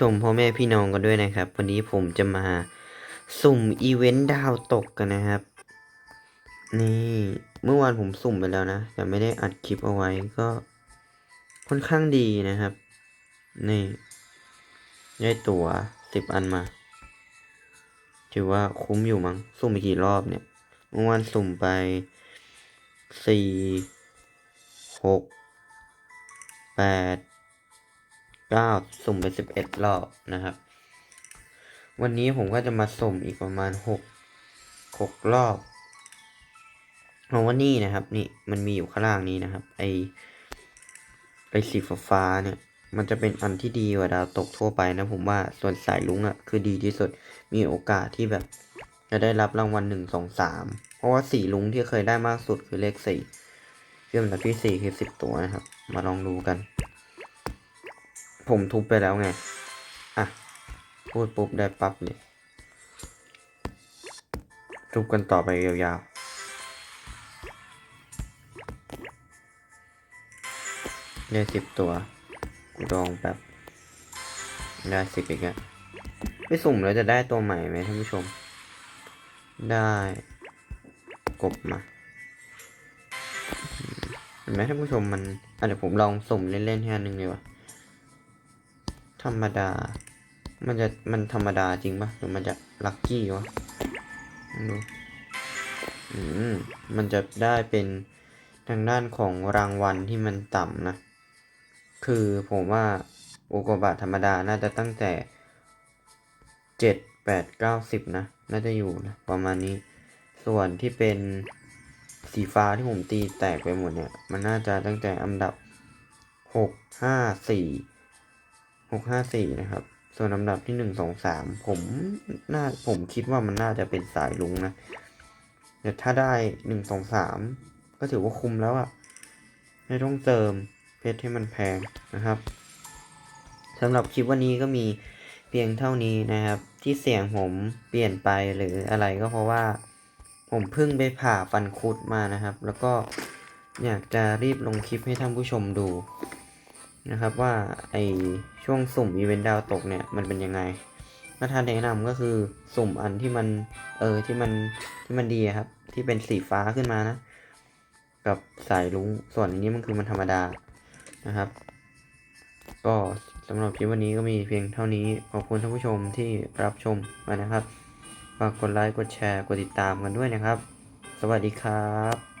ชมพ่อแม่พี่น้องกันด้วยนะครับ วันนี้ผมจะมาสุ่มอีเวนต์ดาวตกกันนะครับ นี่เมื่อวานผมสุ่มไปแล้วนะแต่ไม่ได้อัดคลิปเอาไว้ก็ค่อนข้างดีนะครับ นี่ได้ตั๋วสิบอันมา ถือว่าคุ้มอยู่มั้งสุ่มไปกี่รอบเนี่ย เมื่อวานสุ่มไปสี่หกแปด ก้าสุ่มไปสิบเอ็ดรอบนะครับ วันนี้ผมก็จะมาสุ่มอีกประมาณหกหกรอบเพราะว่านี่นะครับ นี่มันมีอยู่ข้างล่างนี้นะครับ ไอไอสีฟ้าเนี่ย มันจะเป็นอันที่ดีกว่าดาวตกทั่วไปนะผมว่าส่วนสายลุงอะ่ะคือดีที่สุดมีโอกาสที่แบบ จะได้รับรางวัลหนึ่งสองสามเพราะว่าสีลุงที่เคยได้มากสุดคือเลขสี่เชื่อมดับที่สี่คือสิบตัวนะครับ มาลองดูกัน ผมทุบไปแล้วไง อะ พูดปุ๊บได้ปั๊บเนี่ยทุบกันต่อไปยาวๆได้สิบตัวกูลองแบบได้สิบอีกแล้วไม่สุ่มแล้วจะได้ตัวใหม่ไหมท่านผู้ชม ได้กบมาเห็นไหมท่านผู้ชมมันอะเดี๋ยวผมลองสุ่มเล่นๆแค่อันหนึ่งดีกว่า ธรรมดา มันจะมันธรรมดาจริงปะหรือมันจะลัคกี้วะลองดูอืมมันจะได้เป็นทางด้านของรางวัลที่มันต่ำนะ คือผมว่าอุกกาบาตธรรมดาน่าจะตั้งแต่เจ็ดแปดเก้าสิบนะ น่าจะอยู่นะประมาณนี้ ส่วนที่เป็นสีฟ้าที่ผมตีแตกไปหมดเนี่ย มันน่าจะตั้งแต่อันดับหกห้าสี่ หกห้าสี่นะครับ ส่วนลำดับที่หนึ่งสองสามผมน่าผมคิดว่ามันน่าจะเป็นสายลุงนะแต่ถ้าได้หนึ่งสองสามก็ถือว่าคุ้มแล้วอะไม่ต้องเติมเพชรให้มันแพงนะครับสำหรับคลิปวันนี้ก็มีเพียงเท่านี้นะครับ ที่เสียงผมเปลี่ยนไปหรืออะไรก็เพราะว่า ผมเพิ่งไปผ่าฟันคุดมานะครับ แล้วก็อยากจะรีบลงคลิปให้ท่านผู้ชมดู นะครับว่าไอช่วงสุ่มอีเวนต์ดาวตกเนี่ยมันเป็นยังไงมาทานแนะนำก็คือสุ่มอันที่มันเออที่มันที่มันดีครับ ที่เป็นสีฟ้าขึ้นมานะ กับสายลุงส่วนอันนี้มันคือมันธรรมดานะครับ ก็สำหรับคลิปวันนี้ก็มีเพียงเท่านี้ขอบคุณท่านผู้ชมที่รับชมมานะครับฝากกดไลค์กดแชร์กดติดตามกันด้วยนะครับ สวัสดีครับ